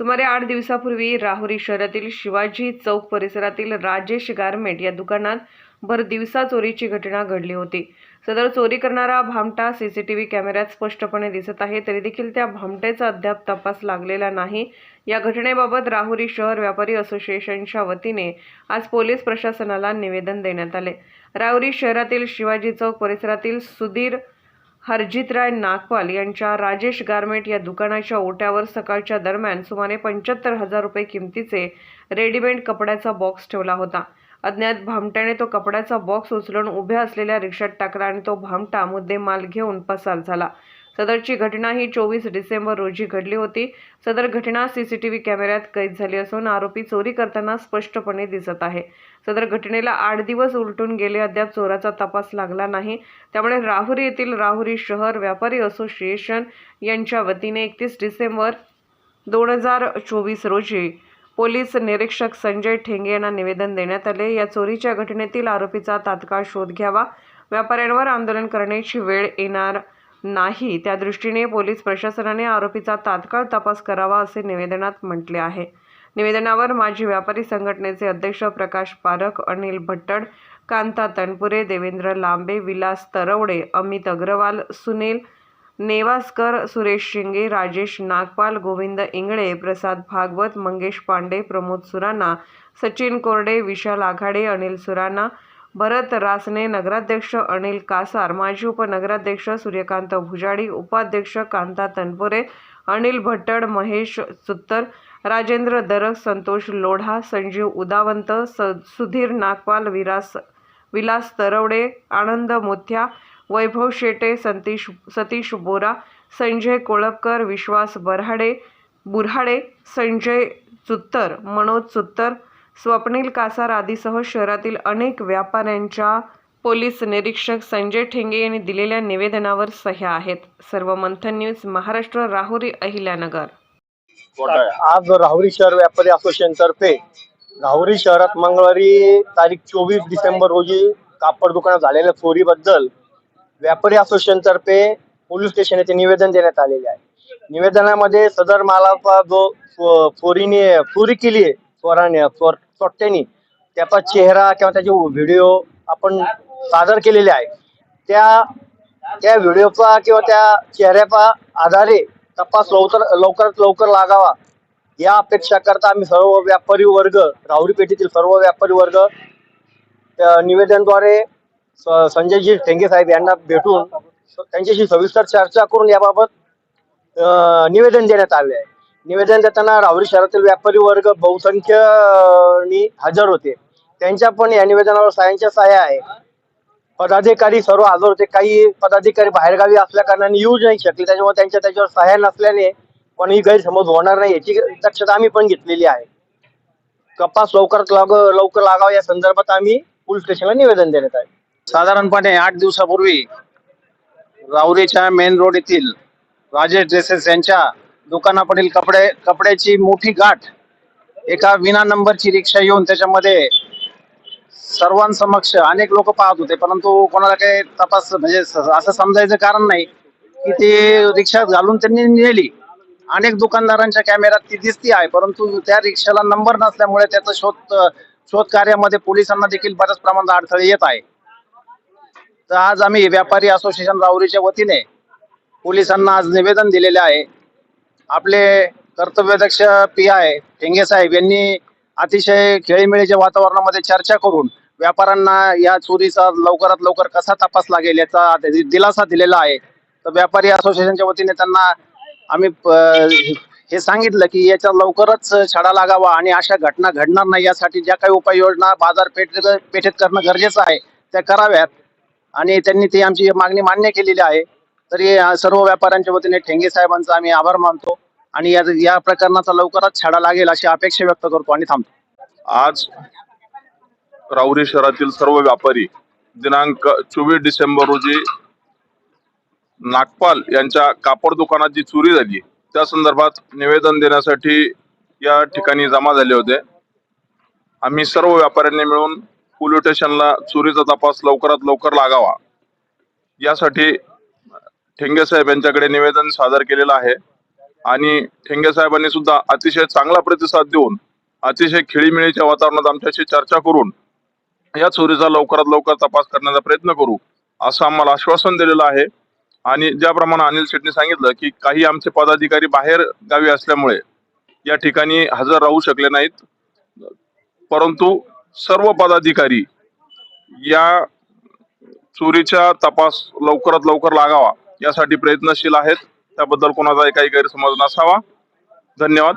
सुमारे आठ दिवसापूर्वी राहुरी शहरातील शिवाजी चौक परिसरातील राजेश गारमेंट या दुकानात भर दिवसा चोरीची घटना घडली होती. सदर चोरी करणारा भामटा सीसीटीव्ही कॅमेऱ्यात स्पष्टपणे दिसत आहे तरी देखील त्या भामट्याचा अद्याप तपास लागलेला नाही. या घटनेबाबत राहुरी शहर व्यापारी असोसिएशनच्या वतीने आज पोलीस प्रशासनाला निवेदन देण्यात आले. राहुरी शहरातील शिवाजी चौक परिसरातील सुधीर हरजितराय नागपाल यांच्या राजेश गारमेंट या दुकानाच्या ओट्यावर सकाळच्या दरम्यान सुमारे पंच्याहत्तर हजार रुपये किमतीचे रेडीमेड कपड्याचा बॉक्स ठेवला होता. अज्ञात भामट्याने तो कपड्याचा बॉक्स उचलून उभ्या असलेल्या रिक्षात टाकला आणि तो भामटा मुद्देमाल घेऊन पसार झाला. सदरची घटना ही चोवीस डिसेंबर रोजी घडली होती. सदर घटना सीसीटीव्ही कॅमेऱ्यात कैद झाली असून आरोपी चोरी करताना स्पष्टपणे दिसत आहे. सदर घटनेला आठ दिवस उलटून गेले अद्याप चोराचा तपास लागला नाही. त्यामुळे राहुरी येथील राहुरी शहर व्यापारी असोसिएशन यांच्या वतीने एकतीस डिसेंबर दोन हजार चोवीस रोजी पोलीस निरीक्षक संजय ठेंगे यांना निवेदन देण्यात आले. या चोरीच्या घटनेतील आरोपीचा तात्काळ शोध घ्यावा. व्यापाऱ्यांवर आंदोलन करण्याची वेळ येणार नाही. त्या दृष्टीने पोलीस प्रशासनाने आरोपीचा तात्काळ तपास करावा असे निवेदनात म्हटले आहे. निवेदनावर माजी व्यापारी संघटनेचे अध्यक्ष प्रकाश पारख अनिल भट्टड कांता तनपुरे देवेंद्र लांबे विलास तरवडे अमित अग्रवाल सुनील नेवासकर सुरेश शिंगे राजेश नागपाल गोविंद इंगळे प्रसाद भागवत मंगेश पांडे प्रमोद सुराणा सचिन कोरडे विशाल आघाडे अनिल सुराणा भरत रासने नगराध्यक्ष अनिल कासार माजी उपनगराध्यक्ष सूर्यकांत भुजाडी उपाध्यक्ष कांता तनपुरे अनिल भट्टड महेश सुत्तर राजेंद्र दरक संतोष लोढा संजीव उदावंत स सुधीर नागपाल विरास विलास तरवडे आनंद मोथ्या वैभव शेटे सतीश सतीश बोरा संजय कोळपकर विश्वास बरहाडे बुऱ्हाडे संजय चुत्तर मनोज चुत्तर स्वप्नील कासार आदीसह शहरातील अनेक व्यापाऱ्यांच्या पोलीस निरीक्षक संजय ठेंगे यांनी दिलेल्या निवेदनावर सह्या आहेत. सर्व मंथन न्यूज महाराष्ट्र राहुरी अहिल्यानगर. आज राहुरी शहर व्यापारी असोसिएशन तर्फे राहुरी शहरात मंगळवारी तारीख चोवीस डिसेंबर रोजी कापड दुकानात झालेल्या चोरीबद्दल व्यापारी असोसिएशन तर्फे पोलीस स्टेशन येथे निवेदन देण्यात आलेले आहे. निवेदनामध्ये सदर मालाचा जो चोरीने चोरी केली आहे चोराने चोर चोरट्यानी त्याचा चेहरा किंवा त्याचे व्हिडिओ आपण सादर केलेले आहे. त्या त्या व्हिडिओचा किंवा त्या चेहऱ्याचा आधारे तपास लवकर लवकरात लवकर लागावा. या अपेक्षा करता आम्ही सर्व व्यापारी वर्ग राहुरी पेठेतील सर्व व्यापारी वर्ग त्या निवेदनद्वारे स- संजयजी ठेंगे साहेब यांना भेटून त्यांच्याशी सविस्तर चर्चा करून याबाबत निवेदन देण्यात आले आहे. निवेदन देताना राहुरी शहरातील व्यापारी वर्ग बहुसंख्यनी हजर होते. त्यांच्या पण या निवेदनावर सायांच्या सहाय्या आहे. पदाधिकारी सर्व हजर होते. काही पदाधिकारी बाहेरगावी असल्या कारणाने येऊ नाही शकले. त्याच्यामुळे त्यांच्या त्याच्यावर सहाय्य नसल्याने कोणीही गैरसमज होणार नाही याची दक्षता आम्ही पण घेतलेली आहे. कपास लवकरात लाग लवकर लागावा या संदर्भात आम्ही पोलीस स्टेशनला निवेदन देण्यात आहे साधारणपणे आठ दिवसापूर्वी राहुरीच्या मेन रोड येथील राजेश ड्रेसेस यांच्या दुकानापुढील कपडे कपड्याची मोठी गाठ एका विना नंबरची रिक्षा येऊन त्याच्यामध्ये सर्वांसमक्ष अनेक लोक पाहत होते. परंतु कोणाला काही तपास म्हणजे स- असं समजायचं कारण नाही की ते रिक्षा घालून त्यांनी नेली. अनेक दुकानदारांच्या कॅमेऱ्यात ती दिसती आहे परंतु त्या रिक्षाला नंबर नसल्यामुळे त्याचा शोध शोध कार्यामध्ये पोलिसांना देखील बऱ्याच प्रमाणात अडथळे येत आहे. तर आज आम्ही व्यापारी असोसिएशन राहुरीच्या वतीने पोलिसांना आज निवेदन दिलेले आहे. आपले कर्तव्यदक्ष पी आय ठेंगे साहेब यांनी अतिशय खेळीमेळीच्या वातावरणामध्ये चर्चा करून व्यापाऱ्यांना या चोरीचा लवकरात लवकर कसा तपास लागेल याचा दिलासा दिलेला आहे. तर व्यापारी असोसिएशनच्या वतीने त्यांना आम्ही प- हे सांगितलं की याचा लवकरच छडा लागावा आणि अशा घटना घडणार नाही यासाठी ज्या काही उपाययोजना बाजारपेठ पेठेत करणं गरजेचं आहे त्या कराव्यात. आणि त्यांनी ती आमची मागणी मान्य केलेली आहे. तरी सर्व व्यापाऱ्यांच्या वतीने ठेंगे साहेबांचा आम्ही आभार मानतो. आणि या या प्रकरणाचा लवकरच छाडा लागेल अशी अपेक्षा व्यक्त करतो आणि थांबतो. आज राहुरी शहरातील सर्व व्यापारी दिनांक चोवीस डिसेंबर रोजी नागपाल यांच्या कापड दुकानात जी चोरी झाली. त्या संदर्भात निवेदन देण्यासाठी या ठिकाणी जमा झाले होते. आम्ही सर्व व्यापाऱ्यांनी मिळून पोलीस स्टेशनला चोरीचा तपास लवकरात लवकर लागावा. यासाठी ठेंगे साहेब यांच्याकडे निवेदन सादर केलेलं आहे. आणि ठेंगे साहेबांनी सुद्धा अतिशय चांगला प्रतिसाद देऊन अतिशय खेळीमेळीच्या वातावरणात आमच्याशी चर्चा करून या चोरीचा लवकरात लवकर तपास करण्याचा प्रयत्न करू असं आम्हाला आश्वासन दिलेलं आहे. आणि ज्याप्रमाणे अनिल शेट्टी सांगितलं की काही आमचे पदाधिकारी बाहेर गावी असल्यामुळे या ठिकाणी हजर राहू शकले नाहीत. परंतु सर्व पदाधिकारी या चोरीचा तपास लवकरात लवकर लागावा यासाठी प्रयत्नशील आहेत. त्याबद्दल कोणाचाही काही गैरसमज नसावा. धन्यवाद.